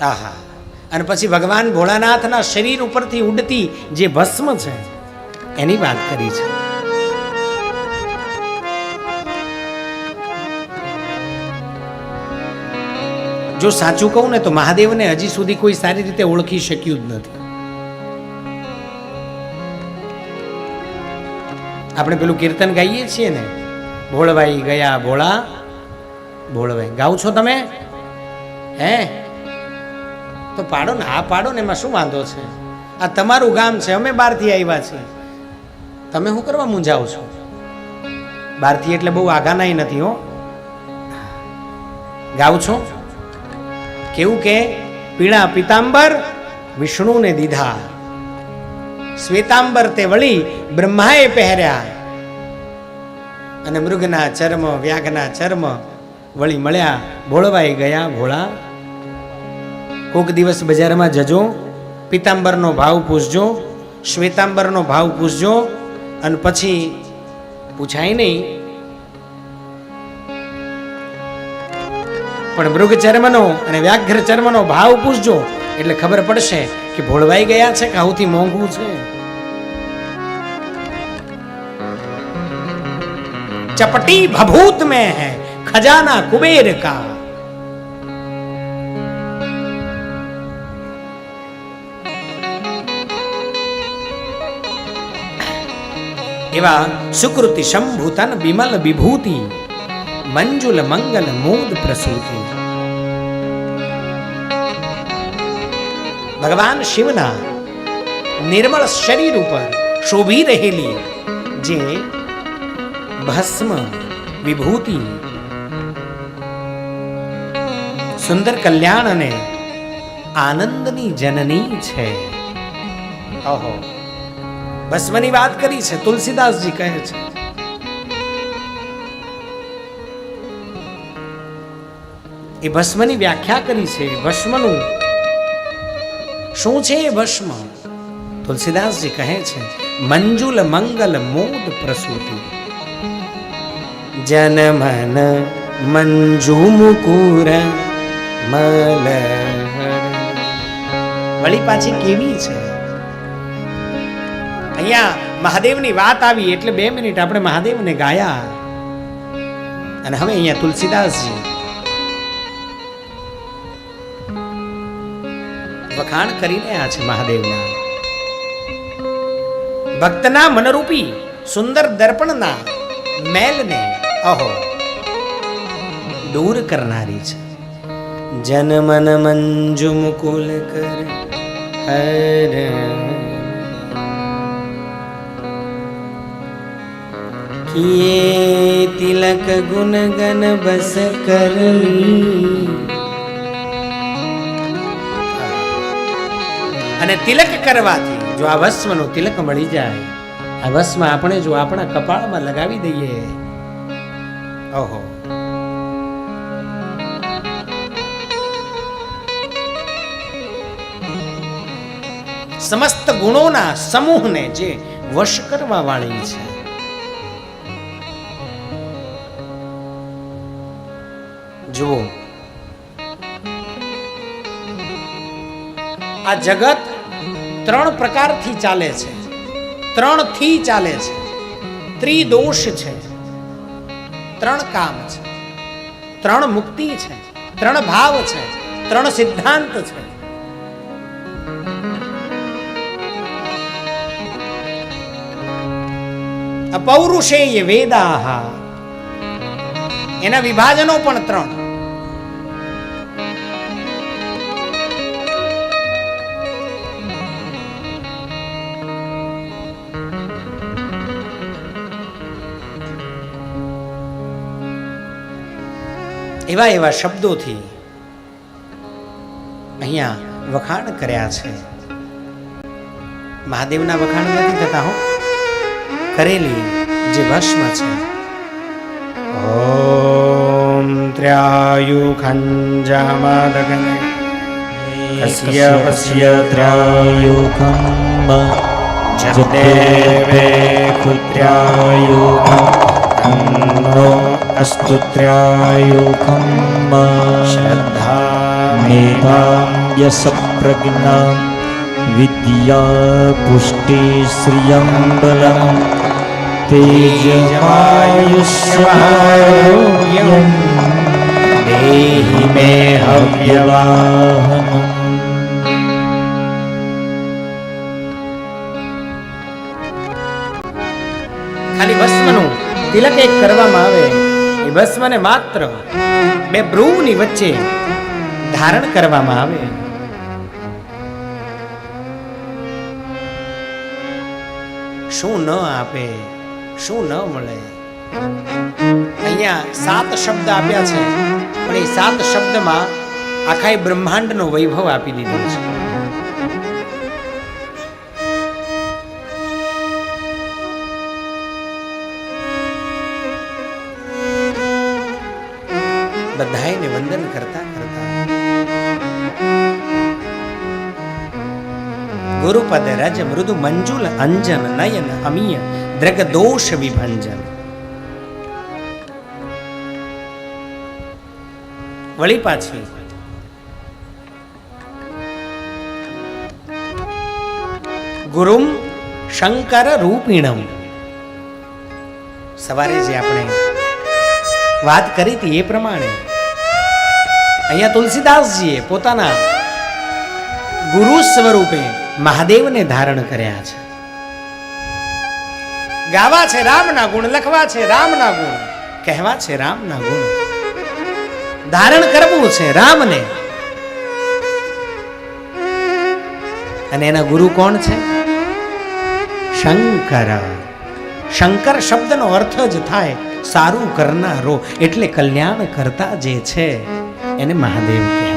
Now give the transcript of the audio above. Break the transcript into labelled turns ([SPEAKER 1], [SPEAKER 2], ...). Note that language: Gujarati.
[SPEAKER 1] આહા. અને પછી ભગવાન ભોળાનાથના શરીર ઉપરથી ઉડતી જે ભસ્મ છે, એની વાત કરી છે. જો સાચું કહું ને તો મહાદેવને હજી સુધી કોઈ સારી રીતે ઓળખી શક્યું જ નથી. આપણે પેલું કીર્તન ગાઈએ છીએ ને, ભોળવાઈ ગયા ભોળા, ભોળવાઈ. ગાવ છો તમે? હે? તો પાડો ને, હા પાડો ને, એમાં શું વાંધો છે? આ તમારું ગામ છે, અમે બહારથી આવ્યા છીએ. તમે શું કરવા મૂંઝાવ છો? બહારથી એટલે બહુ આઘાનાય નથી, હો. ગાઉં છો? કેવું કે, પીળા પિતાંબર વિષ્ણુને દીધા. શ્વેતાંબર તે વળી બ્રહ્માએ પહેર્યા. અને મૃગના ચર્મ, વ્યાઘના ચર્મ વળી મળ્યા, ભોળવાઈ ગયા ભોળા. કોક દિવસ બજારમાં જજો પિત્તાંબરનો ભાવ પૂછજો, શ્વેતાંબરનો ભાવ પૂછજો, અને પછી પૂછાય નહીં. પણ મૃગ ચર્મનો અને વ્યાઘ્ર ચર્મનો ભાવ પૂછજો, એટલે ખબર પડશે કે ભોળવાઈ ગયા છે કે સૌથી મોંઘું છે. ચપટી ભભૂત મેં હૈ, ખજાના કુબેર કા. એવા સુકૃતિ શંભૂતન વિમલ વિભૂતિ, મંજુલ મંગલ મોદ પ્રસૂતિ. ભગવાન શિવના નિર્મળ શરીર ઉપર શોભી રહેલી જે ભસ્મ વિભૂતિ, સુંદર કલ્યાણ અને આનંદની જનની છે. ઓહો. ભસ્મની વાત કરી છે, તુલસીદાસજી કહે છે. એ ભસ્મની વ્યાખ્યા કરી છે ભસ્મનું. શું છે એ ભસ્મ? તુલસીદાસજી કહે છે, મંજુલ મંગલ મોદ પ્રસૂતિ. જન મન મંજુ મુકુર મલ વળી પાછી કેવી છે? અહીંયા મહાદેવની વાત આવી એટલે બે મિનિટ આપણે મહાદેવને ગાયા. અને હવે અહીંયા તુલસીદાસજી. વખાણ કરી રહ્યા છે મહાદેવના. ભક્તના મનરૂપી સુંદર દર્પણના મેલને અહો દૂર કરનારી છે. જન મન મંજુ મુકુલ કર હર કિએ તિલક ગુણ गन बस कर। અને તિલક કરવાથી જો આ ભસ્મનું તિલક મળી જાય, આ ભસ્મ આપણે જો આપણા કપાળમાં લગાવી દઈએ, ઓહો. સમસ્ત ગુણોના સમૂહને જે વશ કરવા વાળી છે. જુઓ. આ જગત ત્રણ પ્રકારથી ચાલે છે. ત્રણથી ચાલે છે. ત્રિદોષ છે. ત્રણ કામ છે. ત્રણ મુક્તિ છે. ત્રણ ભાવ છે. ત્રણ સિદ્ધાંત છે. અપૌરુષેય વેદાહ. એના વિભાજનો પણ ત્રણ. એવા એવા શબ્દોથી અહીંયા વખાણ કર્યા છે. મહાદેવના વખાણ નથી થતા હો. કરેલી જે ભસ્મ છે. ઓમ ત્ર્યાયુખંજામાદગને. કસ્ય પસ્ય
[SPEAKER 2] ત્રાયુખમ
[SPEAKER 1] જગદેવે
[SPEAKER 2] ત્રાયુખમ તન્નો અસ્તુ ત્રાયુખમ
[SPEAKER 1] શ્રદ્ધા
[SPEAKER 2] મેધામ यशप्रज्ञा विद्या पुष्टि श्रियं बलं तेजमायुष्यमारोग्यं देहि मे हव्यवाहनम्
[SPEAKER 1] ખાલી ભસ્મનું તિલક એક કરવામાં આવે એ માત્ર બે ભ્રુવની વચ્ચે ધારણ કરવામાં આવે. શું ન આપે, શું ન મળે? અહીંયા સાત શબ્દ આપ્યા છે, પણ એ સાત શબ્દમાં આખા બ્રહ્માંડનો વૈભવ આપી દીધો છે. ગુરુપદ રજ મૃદુ મંજુલ અંજન નયન અમીય દ્રગ દોષ વિભંજન વળી પાછી ગુરુમ શંકર રૂપિણમ સવારે જે આપણે વાત કરી હતી એ પ્રમાણે અહીંયા તુલસીદાસજીએ પોતાના ગુરુ સ્વરૂપે મહાદેવને ધારણ કર્યા છે. ગાવા છે રામના ગુણ, લખવા છે રામના ગુણ, કહેવા છે રામના ગુણ. ધારણ કરવું છે રામને. અને એના ગુરુ કોણ છે? શંકર. શંકર શબ્દનો અર્થ જ થાય સારું કરનારો, એટલે કલ્યાણ કરતા જે છે, એને મહાદેવ કહેવાય.